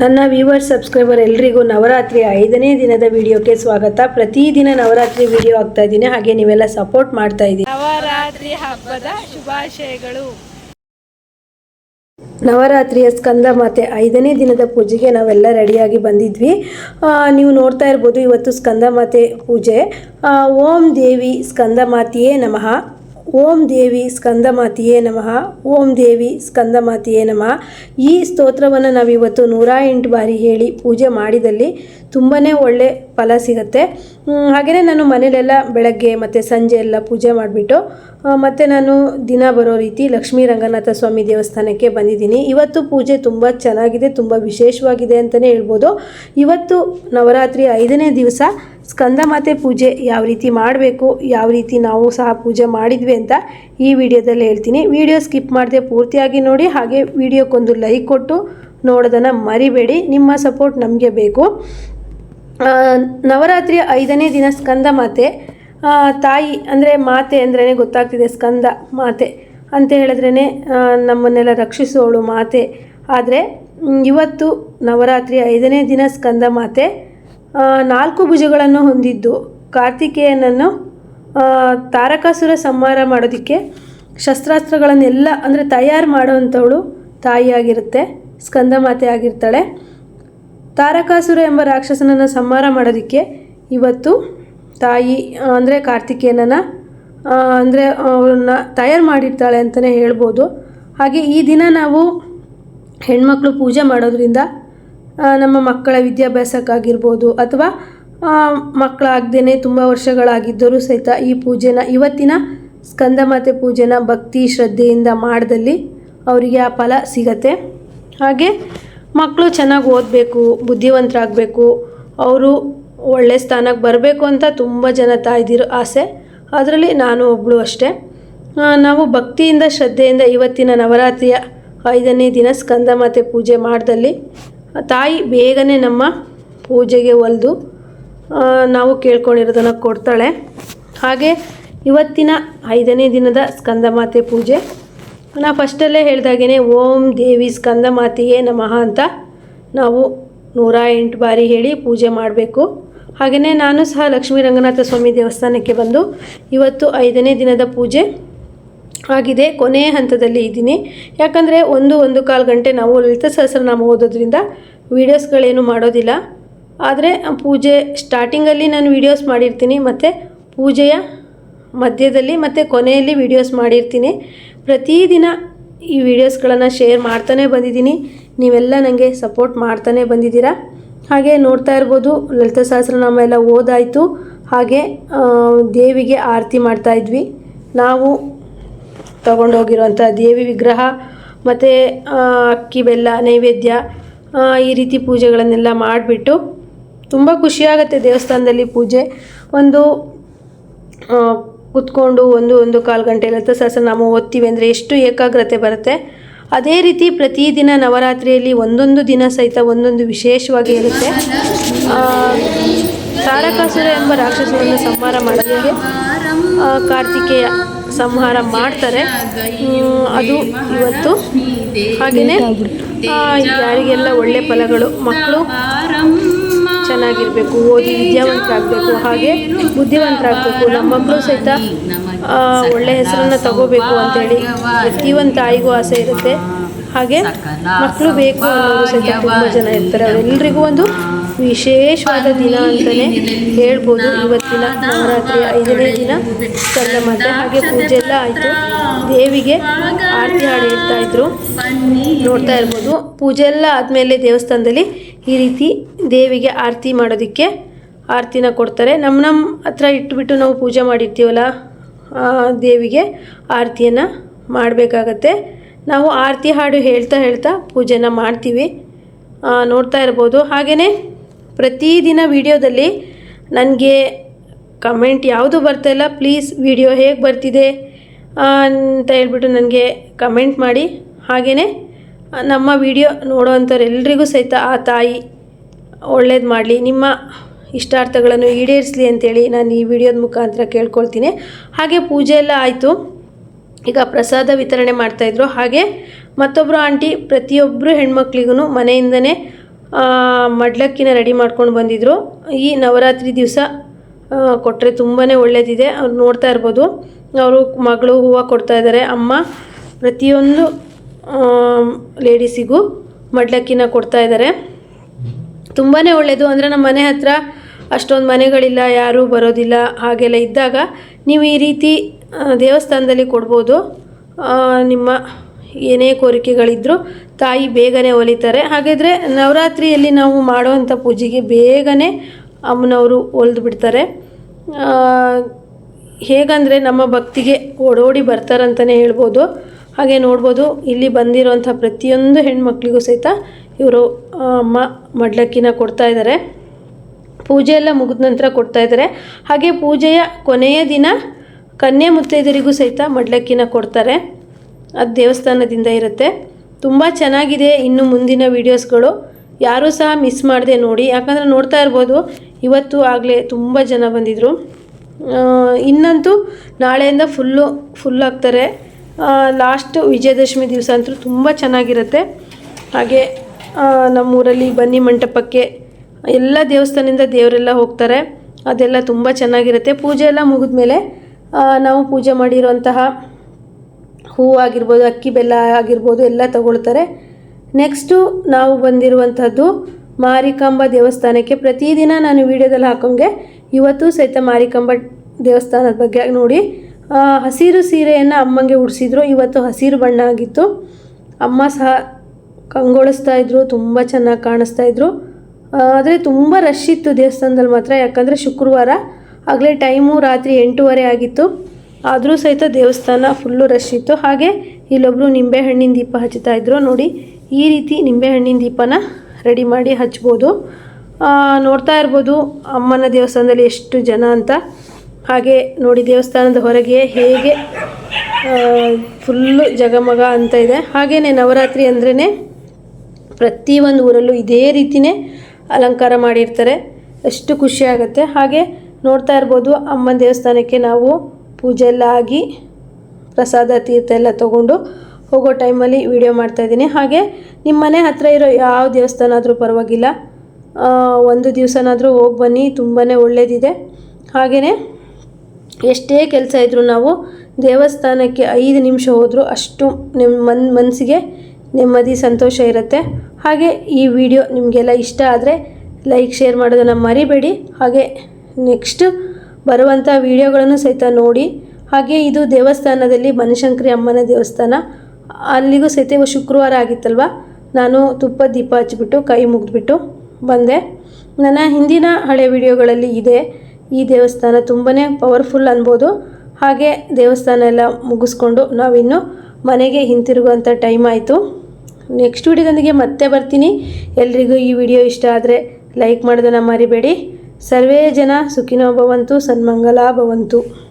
ನನ್ನ viewer subscriber ಎಲ್ರಿಗೂ ನವರಾತ್ರಿ ಐದನೇ ದಿನದ ವಿಡಿಯೋಕ್ಕೆ ಸ್ವಾಗತ. ಪ್ರತಿದಿನ ನವರಾತ್ರಿ ವಿಡಿಯೋ ಆಗ್ತಾ ಇದ್ದೀನಿ. ಹಾಗೆ ನೀವೆಲ್ಲ ಸಪೋರ್ಟ್ ಮಾಡ್ತಾ ಇದ್ದೀನಿ ನವರಾತ್ರಿ ಹಬ್ಬದ ಶುಭಾಶಯಗಳು. ನವರಾತ್ರಿಯ ಸ್ಕಂದ ಮಾತೆ ಐದನೇ ದಿನದ ಪೂಜೆಗೆ ನಾವೆಲ್ಲ ರೆಡಿಯಾಗಿ ಬಂದಿದ್ವಿ. ನೀವು ನೋಡ್ತಾ ಇರ್ಬೋದು ಇವತ್ತು ಸ್ಕಂದ ಮಾತೆ ಪೂಜೆ. ಓಂ ದೇವಿ ಸ್ಕಂದ ಮಾತೆಯೇ ನಮಃ. ಓಂ ದೇವಿ ಸ್ಕಂದ ಮಾತೆಯೇ ನಮಃ. ಓಂ ದೇವಿ ಸ್ಕಂದ ಮಾತೆಯೇ ನಮಃ. ಈ ಸ್ತೋತ್ರವನ್ನು ನಾವಿವತ್ತು ನೂರ ಎಂಟು ಬಾರಿ ಹೇಳಿ ಪೂಜೆ ಮಾಡಿದಲ್ಲಿ ತುಂಬಾ ಒಳ್ಳೆ ಫಲ ಸಿಗುತ್ತೆ. ಹಾಗೆಯೇ ನಾನು ಮನೇಲೆಲ್ಲ ಬೆಳಗ್ಗೆ ಮತ್ತು ಸಂಜೆ ಎಲ್ಲ ಪೂಜೆ ಮಾಡಿಬಿಟ್ಟು ಮತ್ತು ನಾನು ದಿನ ಬರೋ ರೀತಿ ಲಕ್ಷ್ಮೀ ರಂಗನಾಥ ಸ್ವಾಮಿ ದೇವಸ್ಥಾನಕ್ಕೆ ಬಂದಿದ್ದೀನಿ. ಇವತ್ತು ಪೂಜೆ ತುಂಬ ಚೆನ್ನಾಗಿದೆ, ತುಂಬ ವಿಶೇಷವಾಗಿದೆ ಅಂತಲೇ ಹೇಳ್ಬೋದು. ಇವತ್ತು ನವರಾತ್ರಿ ಐದನೇ ದಿವಸ ಸ್ಕಂದಮಾತೆ ಪೂಜೆ ಯಾವ ರೀತಿ ಮಾಡಬೇಕು, ಯಾವ ರೀತಿ ನಾವು ಸಹ ಪೂಜೆ ಮಾಡಿದ್ವಿ ಅಂತ ಈ ವಿಡಿಯೋದಲ್ಲಿ ಹೇಳ್ತೀನಿ. ವಿಡಿಯೋ ಸ್ಕಿಪ್ ಮಾಡದೆ ಪೂರ್ತಿಯಾಗಿ ನೋಡಿ, ಹಾಗೆ ವಿಡಿಯೋಕ್ಕೊಂದು ಲೈಕ್ ಕೊಟ್ಟು ನೋಡೋದನ್ನು ಮರಿಬೇಡಿ. ನಿಮ್ಮ ಸಪೋರ್ಟ್ ನಮಗೆ ಬೇಕು. ನವರಾತ್ರಿಯ ಐದನೇ ದಿನ ಸ್ಕಂದ ಮಾತೆ ತಾಯಿ ಅಂದರೆ ಮಾತೆ ಅಂದ್ರೇ ಗೊತ್ತಾಗ್ತಿದೆ, ಸ್ಕಂದ ಮಾತೆ ಅಂತ ಹೇಳಿದ್ರೇ ನಮ್ಮನ್ನೆಲ್ಲ ರಕ್ಷಿಸೋಳು ಮಾತೆ. ಆದರೆ ಇವತ್ತು ನವರಾತ್ರಿ ಐದನೇ ದಿನ ಸ್ಕಂದ ಮಾತೆ ನಾಲ್ಕು ಭುಜಗಳನ್ನು ಹೊಂದಿದ್ದು. ಕಾರ್ತಿಕೇಯನನ್ನು ತಾರಕಾಸುರ ಸಂಹಾರ ಮಾಡೋದಕ್ಕೆ ಶಸ್ತ್ರಾಸ್ತ್ರಗಳನ್ನೆಲ್ಲ, ಅಂದರೆ ತಯಾರು ಮಾಡೋವಂಥವಳು ತಾಯಿಯಾಗಿರುತ್ತೆ ಸ್ಕಂದ ಮಾತೆ ಆಗಿರ್ತಾಳೆ. ತಾರಕಾಸುರ ಎಂಬ ರಾಕ್ಷಸನನ್ನು ಸಂಹಾರ ಮಾಡೋದಕ್ಕೆ ಇವತ್ತು ತಾಯಿ, ಅಂದರೆ ಕಾರ್ತಿಕೇಯನನ್ನು ಅಂದರೆ ಅವನ್ನ ತಯಾರು ಮಾಡಿರ್ತಾಳೆ ಅಂತಲೇ ಹೇಳ್ಬೋದು. ಹಾಗೆ ಈ ದಿನ ನಾವು ಹೆಣ್ಮಕ್ಳು ಪೂಜೆ ಮಾಡೋದ್ರಿಂದ ನಮ್ಮ ಮಕ್ಕಳ ವಿದ್ಯಾಭ್ಯಾಸಕ್ಕಾಗಿರ್ಬೋದು ಅಥವಾ ಮಕ್ಕಳಾಗ್ದೇ ತುಂಬ ವರ್ಷಗಳಾಗಿದ್ದರೂ ಸಹಿತ ಈ ಪೂಜೆನ, ಇವತ್ತಿನ ಸ್ಕಂದಮಾತೆ ಪೂಜೆನ ಭಕ್ತಿ ಶ್ರದ್ಧೆಯಿಂದ ಮಾಡಿದಲ್ಲಿ ಅವರಿಗೆ ಆ ಫಲ ಸಿಗತ್ತೆ. ಹಾಗೆ ಮಕ್ಕಳು ಚೆನ್ನಾಗಿ ಓದಬೇಕು, ಬುದ್ಧಿವಂತರಾಗಬೇಕು, ಅವರು ಒಳ್ಳೆ ಸ್ಥಾನಕ್ಕೆ ಬರಬೇಕು ಅಂತ ತುಂಬ ಜನ ತಾಯ್ದಿರೋ ಆಸೆ. ಅದರಲ್ಲಿ ನಾನು ಒಬ್ಬಳು ಅಷ್ಟೇ. ನಾವು ಭಕ್ತಿಯಿಂದ, ಶ್ರದ್ಧೆಯಿಂದ ಇವತ್ತಿನ ನವರಾತ್ರಿಯ ಐದನೇ ದಿನ ಸ್ಕಂದಮಾತೆ ಪೂಜೆ ಮಾಡ್ದಲ್ಲಿ ತಾಯಿ ಬೇಗನೆ ನಮ್ಮ ಪೂಜೆಗೆ ಒಲಿದು ನಾವು ಕೇಳ್ಕೊಂಡಿರೋದನ್ನು ಕೊಡ್ತಾಳೆ. ಹಾಗೆ ಇವತ್ತಿನ ಐದನೇ ದಿನದ ಸ್ಕಂದಮಾತೆ ಪೂಜೆ. ನಾ ಫಸ್ಟಲ್ಲೇ ಹೇಳ್ದಾಗೇ ಓಂ ದೇವಿ ಸ್ಕಂದಮಾತೆಯೇ ನಮಃ ಅಂತ ನಾವು ನೂರ ಎಂಟು ಬಾರಿ ಹೇಳಿ ಪೂಜೆ ಮಾಡಬೇಕು. ಹಾಗೆಯೇ ನಾನು ಸಹ ಲಕ್ಷ್ಮೀ ರಂಗನಾಥ ಸ್ವಾಮಿ ದೇವಸ್ಥಾನಕ್ಕೆ ಬಂದು ಇವತ್ತು ಐದನೇ ದಿನದ ಪೂಜೆ. ಆಗಿದೆ. ಕೊನೆಯ ಹಂತದಲ್ಲಿ ಇದ್ದೀನಿ. ಯಾಕಂದರೆ ಒಂದು ಒಂದು ಕಾಲು ಗಂಟೆ ನಾವು ಲಲಿತ ಸಹಸ್ರನಾಮ ಓದೋದ್ರಿಂದ ವೀಡಿಯೋಸ್ಗಳೇನು ಮಾಡೋದಿಲ್ಲ. ಆದರೆ ಪೂಜೆ ಸ್ಟಾರ್ಟಿಂಗಲ್ಲಿ ನಾನು ವೀಡಿಯೋಸ್ ಮಾಡಿರ್ತೀನಿ, ಮತ್ತು ಪೂಜೆಯ ಮಧ್ಯದಲ್ಲಿ, ಮತ್ತು ಕೊನೆಯಲ್ಲಿ ವೀಡಿಯೋಸ್ ಮಾಡಿರ್ತೀನಿ. ಪ್ರತಿದಿನ ಈ ವಿಡಿಯೋಸ್ಗಳನ್ನು ಶೇರ್ ಮಾಡ್ತಾನೆ ಬಂದಿದ್ದೀನಿ. ನೀವೆಲ್ಲ ನನಗೆ ಸಪೋರ್ಟ್ ಮಾಡ್ತಾನೆ ಬಂದಿದ್ದೀರಾ? ಹಾಗೆ ನೋಡ್ತಾ ಇರ್ಬೋದು, ಲಲಿತ ಸಹಸ್ರನಾಮ ಎಲ್ಲ ಓದಾಯಿತು. ಹಾಗೆ ದೇವಿಗೆ ಆರತಿ ಮಾಡ್ತಾ ಇದ್ವಿ. ನಾವು ತಗೊಂಡೋಗಿರುವಂಥ ದೇವಿ ವಿಗ್ರಹ ಮತ್ತು ಅಕ್ಕಿ ಬೆಲ್ಲ, ನೈವೇದ್ಯ ಈ ರೀತಿ ಪೂಜೆಗಳನ್ನೆಲ್ಲ ಮಾಡಿಬಿಟ್ಟು ತುಂಬ ಖುಷಿಯಾಗುತ್ತೆ ದೇವಸ್ಥಾನದಲ್ಲಿ ಪೂಜೆ. ಒಂದು ಕುತ್ಕೊಂಡು ಒಂದು ಒಂದು ಕಾಲು ಗಂಟೆ ಸಹಸ ಸಹಸ್ರನಾಮ ಓದ್ತೀವಿ ಅಂದರೆ ಎಷ್ಟು ಏಕಾಗ್ರತೆ ಬರುತ್ತೆ. ಅದೇ ರೀತಿ ಪ್ರತಿದಿನ ನವರಾತ್ರಿಯಲ್ಲಿ ಒಂದೊಂದು ದಿನ ಸಹಿತ ಒಂದೊಂದು ವಿಶೇಷವಾಗಿ ಇರುತ್ತೆ. ತಾರಕಾಸುರ ಎಂಬ ರಾಕ್ಷಸವನ್ನು ಸಂಹಾರ ಮಾಡೋದಕ್ಕೆ ಕಾರ್ತಿಕೇಯ ಸಂಹಾರ ಮಾಡ್ತಾರೆ. ಅದು ಇವತ್ತು. ಹಾಗೆಯೇ ಯಾರಿಗೆಲ್ಲ ಒಳ್ಳೆ ಫಲಗಳು, ಮಕ್ಕಳು ಚೆನ್ನಾಗಿರಬೇಕು, ಓದಿ ವಿದ್ಯಾವಂತರಾಗಬೇಕು, ಹಾಗೆ ಬುದ್ಧಿವಂತರಾಗಬೇಕು ನಮ್ಮ ಮಕ್ಕಳು ಸಹಿತ ಒಳ್ಳೆ ಹೆಸರನ್ನು ತಗೋಬೇಕು ಅಂತೇಳಿ ಪ್ರತಿಯೊಂದು ತಾಯಿಗೂ ಆಸೆ ಇರುತ್ತೆ. ಹಾಗೆ ಮಕ್ಕಳು ಬೇಕು ಅನ್ನೋರು ಸಹಿತ ತುಂಬ ಜನ ಇರ್ತಾರೆ. ಅವರೆಲ್ಲರಿಗೂ ಒಂದು ವಿಶೇಷವಾದ ದಿನ ಅಂತಲೇ ಹೇಳ್ಬೋದು. ಇವತ್ತಿನ ನವರಾತ್ರಿ ಐದನೇ ದಿನ ಚಂದ್ರಮಾತೆ ಹಾಗೆ ಪೂಜೆ ಎಲ್ಲ ಆಯಿತು. ದೇವಿಗೆ ಆರತಿ ಹಾಡು ಹೇಳ್ತಾ ಇದ್ರು. ನೋಡ್ತಾ ಇರ್ಬೋದು. ಪೂಜೆ ಎಲ್ಲ ಆದಮೇಲೆ ದೇವಸ್ಥಾನದಲ್ಲಿ ಈ ರೀತಿ ದೇವಿಗೆ ಆರತಿ ಮಾಡೋದಕ್ಕೆ ಆರತಿನ ಕೊಡ್ತಾರೆ. ನಮ್ಮ ನಮ್ಮ ಹತ್ರ ಇಟ್ಬಿಟ್ಟು ನಾವು ಪೂಜೆ ಮಾಡಿರ್ತೀವಲ್ಲ ದೇವಿಗೆ ಆರತಿಯನ್ನು ಮಾಡಬೇಕಾಗತ್ತೆ. ನಾವು ಆರತಿ ಹಾಡು ಹೇಳ್ತಾ ಹೇಳ್ತಾ ಪೂಜೆನ ಮಾಡ್ತೀವಿ. ನೋಡ್ತಾ ಇರ್ಬೋದು. ಹಾಗೆಯೇ ಪ್ರತಿದಿನ ವಿಡಿಯೋದಲ್ಲಿ ನನಗೆ ಕಮೆಂಟ್ ಯಾವುದು ಬರ್ತಾಯಿಲ್ಲ ಪ್ಲೀಸ್ ವಿಡಿಯೋ ಹೇಗೆ ಬರ್ತಿದೆ ಅಂತ ಹೇಳ್ಬಿಟ್ಟು ನನಗೆ ಕಮೆಂಟ್ ಮಾಡಿ. ಹಾಗೆಯೇ ನಮ್ಮ ವಿಡಿಯೋ ನೋಡೋವಂಥವ್ರೆಲ್ರಿಗೂ ಸಹಿತ ಆ ತಾಯಿ ಒಳ್ಳೇದು ಮಾಡಲಿ, ನಿಮ್ಮ ಇಷ್ಟಾರ್ಥಗಳನ್ನು ಈಡೇರಿಸಲಿ ಅಂತೇಳಿ ನಾನು ಈ ವಿಡಿಯೋದ ಮುಖಾಂತರ ಕೇಳ್ಕೊಳ್ತೀನಿ. ಹಾಗೆ ಪೂಜೆ ಎಲ್ಲ ಆಯಿತು, ಈಗ ಪ್ರಸಾದ ವಿತರಣೆ ಮಾಡ್ತಾಯಿದ್ರು ಹಾಗೆ ಮತ್ತೊಬ್ಬರು ಆಂಟಿ ಪ್ರತಿಯೊಬ್ಬರು ಹೆಣ್ಮಕ್ಳಿಗೂ ಮನೆಯಿಂದನೇ ಮಡ್ಲಕ್ಕಿನ ರೆಡಿ ಮಾಡ್ಕೊಂಡು ಬಂದಿದ್ದರು ಈ ನವರಾತ್ರಿ ದಿವಸ ಕೊಟ್ಟರೆ ತುಂಬಾ ಒಳ್ಳೆಯದಿದೆ ಅವ್ರು ನೋಡ್ತಾ ಇರ್ಬೋದು. ಅವರು ಮಗಳು ಹೂವು ಕೊಡ್ತಾ ಇದ್ದಾರೆ ಅಮ್ಮ ಪ್ರತಿಯೊಂದು ಲೇಡೀಸಿಗೂ ಮಡ್ಲಕ್ಕಿನ ಕೊಡ್ತಾ ಇದ್ದಾರೆ ತುಂಬಾ ಒಳ್ಳೆಯದು ಅಂದರೆ ನಮ್ಮ ಮನೆ ಹತ್ರ ಅಷ್ಟೊಂದು ಮನೆಗಳಿಲ್ಲ, ಯಾರೂ ಬರೋದಿಲ್ಲ. ಹಾಗೆಲ್ಲ ಇದ್ದಾಗ ನೀವು ಈ ರೀತಿ ದೇವಸ್ಥಾನದಲ್ಲಿ ಕೊಡ್ಬೋದು. ನಿಮ್ಮ ಏನೇ ಕೋರಿಕೆಗಳಿದ್ದರೂ ತಾಯಿ ಬೇಗನೆ ಒಲಿತಾರೆ. ಹಾಗಿದ್ರೆ ನವರಾತ್ರಿಯಲ್ಲಿ ನಾವು ಮಾಡುವಂಥ ಪೂಜೆಗೆ ಬೇಗನೆ ಅಮ್ಮನವರು ಒಲಿದು ಬಿಡ್ತಾರೆ. ಹೇಗಂದರೆ ನಮ್ಮ ಭಕ್ತಿಗೆ ಓಡೋಡಿ ಬರ್ತಾರಂತಲೇ ಹೇಳ್ಬೋದು. ಹಾಗೆ ನೋಡ್ಬೋದು, ಇಲ್ಲಿ ಬಂದಿರುವಂಥ ಪ್ರತಿಯೊಂದು ಹೆಣ್ಮಕ್ಳಿಗೂ ಸಹಿತ ಇವರು ಅಮ್ಮ ಮಡ್ಲಕ್ಕಿನ ಕೊಡ್ತಾ ಇದ್ದಾರೆ. ಪೂಜೆ ಎಲ್ಲ ಮುಗಿದ ನಂತರ ಕೊಡ್ತಾ ಇದ್ದಾರೆ. ಹಾಗೆ ಪೂಜೆಯ ಕೊನೆಯ ದಿನ ಕನ್ಯೆ ಮುತ್ತೈದರಿಗೂ ಸಹಿತ ಮಡ್ಲಕ್ಕಿನ ಕೊಡ್ತಾರೆ. ಅದು ದೇವಸ್ಥಾನದಿಂದ ಇರುತ್ತೆ. ತುಂಬ ಚೆನ್ನಾಗಿದೆ ಇನ್ನು ಮುಂದಿನ ವೀಡಿಯೋಸ್ಗಳು. ಯಾರೂ ಸಹ ಮಿಸ್ ಮಾಡದೆ ನೋಡಿ. ಯಾಕಂದರೆ ನೋಡ್ತಾ ಇರ್ಬೋದು, ಇವತ್ತು ಆಗಲೇ ತುಂಬ ಜನ ಬಂದಿದ್ದರು ಇನ್ನಂತೂ ನಾಳೆಯಿಂದ ಫುಲ್ಲು ಫುಲ್ ಆಗ್ತಾರೆ. ಲಾಸ್ಟ್ ವಿಜಯದಶಮಿ ದಿವಸ ಅಂತೂ ತುಂಬ ಚೆನ್ನಾಗಿರುತ್ತೆ. ಹಾಗೆ ನಮ್ಮೂರಲ್ಲಿ ಬನ್ನಿ ಮಂಟಪಕ್ಕೆ. ಎಲ್ಲ ದೇವಸ್ಥಾನದಿಂದ ದೇವರೆಲ್ಲ ಹೋಗ್ತಾರೆ. ಅದೆಲ್ಲ ತುಂಬ ಚೆನ್ನಾಗಿರುತ್ತೆ. ಪೂಜೆ ಎಲ್ಲ ಮುಗಿದ್ಮೇಲೆ ನಾವು ಪೂಜೆ ಮಾಡಿರುವಂತಹ ಹೂವು ಆಗಿರ್ಬೋದು, ಅಕ್ಕಿ ಬೆಲ್ಲ ಆಗಿರ್ಬೋದು ಎಲ್ಲ ತಗೊಳ್ತಾರೆ. ನೆಕ್ಸ್ಟು ನಾವು ಬಂದಿರುವಂಥದ್ದು ಮಾರಿಕಾಂಬ ದೇವಸ್ಥಾನಕ್ಕೆ. ಪ್ರತಿದಿನ ನಾನು ವಿಡಿಯೋದಲ್ಲಿ ಹಾಕೋಂಗೆ ಇವತ್ತು ಸಹಿತ ಮಾರಿಕಾಂಬ ದೇವಸ್ಥಾನದ ಬಗ್ಗೆ ನೋಡಿ. ಹಸಿರು ಸೀರೆಯನ್ನು ಅಮ್ಮಂಗೆ ಉಡಿಸಿದ್ರು. ಇವತ್ತು ಹಸಿರು ಬಣ್ಣ ಆಗಿತ್ತು. ಅಮ್ಮ ಸಹ ಕಂಗೊಳಿಸ್ತಾ ಇದ್ರು, ತುಂಬ ಚೆನ್ನಾಗಿ ಕಾಣಿಸ್ತಾ ಇದ್ರು. ಆದರೆ ತುಂಬ ರಶ್ ಇತ್ತು ದೇವಸ್ಥಾನದಲ್ಲಿ ಮಾತ್ರ. ಯಾಕಂದರೆ ಶುಕ್ರವಾರ ಆಗಲೇ ಟೈಮು ರಾತ್ರಿ ಎಂಟೂವರೆ ಆಗಿತ್ತು. ಆದರೂ ಸಹಿತ ದೇವಸ್ಥಾನ ಫುಲ್ಲು ರಶ್ ಇತ್ತು. ಹಾಗೆ ಇಲ್ಲೊಬ್ಬರು ನಿಂಬೆಹಣ್ಣಿನ ದೀಪ ಹಚ್ಚುತ್ತಾ ಇದ್ರು. ನೋಡಿ, ಈ ರೀತಿ ನಿಂಬೆಹಣ್ಣಿನ ದೀಪನ ರೆಡಿ ಮಾಡಿ ಹಚ್ಬೋದು. ನೋಡ್ತಾ ಇರ್ಬೋದು ಅಮ್ಮನ ದೇವಸ್ಥಾನದಲ್ಲಿ ಎಷ್ಟು ಜನ ಅಂತ. ಹಾಗೆ ನೋಡಿ, ದೇವಸ್ಥಾನದ ಹೊರಗೆ ಹೇಗೆ ಫುಲ್ಲು ಜಗಮಗ ಅಂತ ಇದೆ. ಹಾಗೆಯೇ ನವರಾತ್ರಿ ಅಂದ್ರೇ ಪ್ರತಿಯೊಂದು ಊರಲ್ಲೂ ಇದೇ ರೀತಿಯೇ ಅಲಂಕಾರ ಮಾಡಿರ್ತಾರೆ. ಎಷ್ಟು ಖುಷಿ ಆಗುತ್ತೆ. ಹಾಗೆ ನೋಡ್ತಾ ಇರ್ಬೋದು ಅಮ್ಮನ ದೇವಸ್ಥಾನಕ್ಕೆ ನಾವು ಪೂಜೆ ಎಲ್ಲ ಆಗಿ ಪ್ರಸಾದ ತೀರ್ಥ ಎಲ್ಲ ತೊಗೊಂಡು ಹೋಗೋ ಟೈಮಲ್ಲಿ ವಿಡಿಯೋ ಮಾಡ್ತಾಯಿದ್ದೀನಿ ಹಾಗೆ ನಿಮ್ಮ ಮನೆ ಹತ್ತಿರ ಇರೋ ಯಾವ ದೇವಸ್ಥಾನ ಆದರೂ ಪರವಾಗಿಲ್ಲ ಒಂದು ದಿವಸನಾದರೂ ಹೋಗಿ ಬನ್ನಿ ತುಂಬಾ ಒಳ್ಳೆಯದಿದೆ ಹಾಗೆಯೇ ಎಷ್ಟೇ ಕೆಲಸ ಇದ್ದರೂ ನಾವು ದೇವಸ್ಥಾನಕ್ಕೆ ಐದು ನಿಮಿಷ ಹೋದರೂ ಅಷ್ಟು ನಿಮ್ಮ ಮನ್ ಮನಸ್ಸಿಗೆ ನೆಮ್ಮದಿ, ಸಂತೋಷ ಇರುತ್ತೆ. ಹಾಗೆ ಈ ವಿಡಿಯೋ ನಿಮಗೆಲ್ಲ ಇಷ್ಟ ಆದರೆ ಲೈಕ್ ಶೇರ್ ಮಾಡೋದನ್ನು ಮರಿಬೇಡಿ. ಹಾಗೆ ನೆಕ್ಸ್ಟ್ ಬರುವಂಥ ವಿಡಿಯೋಗಳನ್ನು ಸಹಿತ ನೋಡಿ. ಹಾಗೆ ಇದು ದೇವಸ್ಥಾನದಲ್ಲಿ ಬನಶಂಕರಿ ಅಮ್ಮನ ದೇವಸ್ಥಾನ. ಅಲ್ಲಿಗೂ ಸಹಿತ ಶುಕ್ರವಾರ ಆಗಿತ್ತಲ್ವ? ನಾನು ತುಪ್ಪ, ದೀಪ ಹಚ್ಚಿಬಿಟ್ಟು, ಕೈ ಮುಗಿದ್ಬಿಟ್ಟು ಬಂದೆ. ನನ್ನ ಹಿಂದಿನ ಹಳೆ ವಿಡಿಯೋಗಳಲ್ಲಿ ಇದೆ. ಈ ದೇವಸ್ಥಾನ ತುಂಬಾ ಪವರ್ಫುಲ್ ಅನ್ಬೋದು. ಹಾಗೆ ದೇವಸ್ಥಾನ ಎಲ್ಲ ಮುಗಿಸ್ಕೊಂಡು ನಾವಿನ್ನು ಮನೆಗೆ ಹಿಂತಿರುಗುವಂಥ ಟೈಮ್ ಆಯಿತು. ನೆಕ್ಸ್ಟ್ ವಿಡಿಯೋದೊಂದಿಗೆ ಮತ್ತೆ ಬರ್ತೀನಿ. ಎಲ್ರಿಗೂ ಈ ವಿಡಿಯೋ ಇಷ್ಟ ಆದರೆ ಲೈಕ್ ಮಾಡೋದನ್ನು ಮರಿಬೇಡಿ. ಸರ್ವೇ ಜನ ಸುಖಿನೋ ಭವಂತು ಸನ್ಮಂಗಲಾ ಭವಂತು.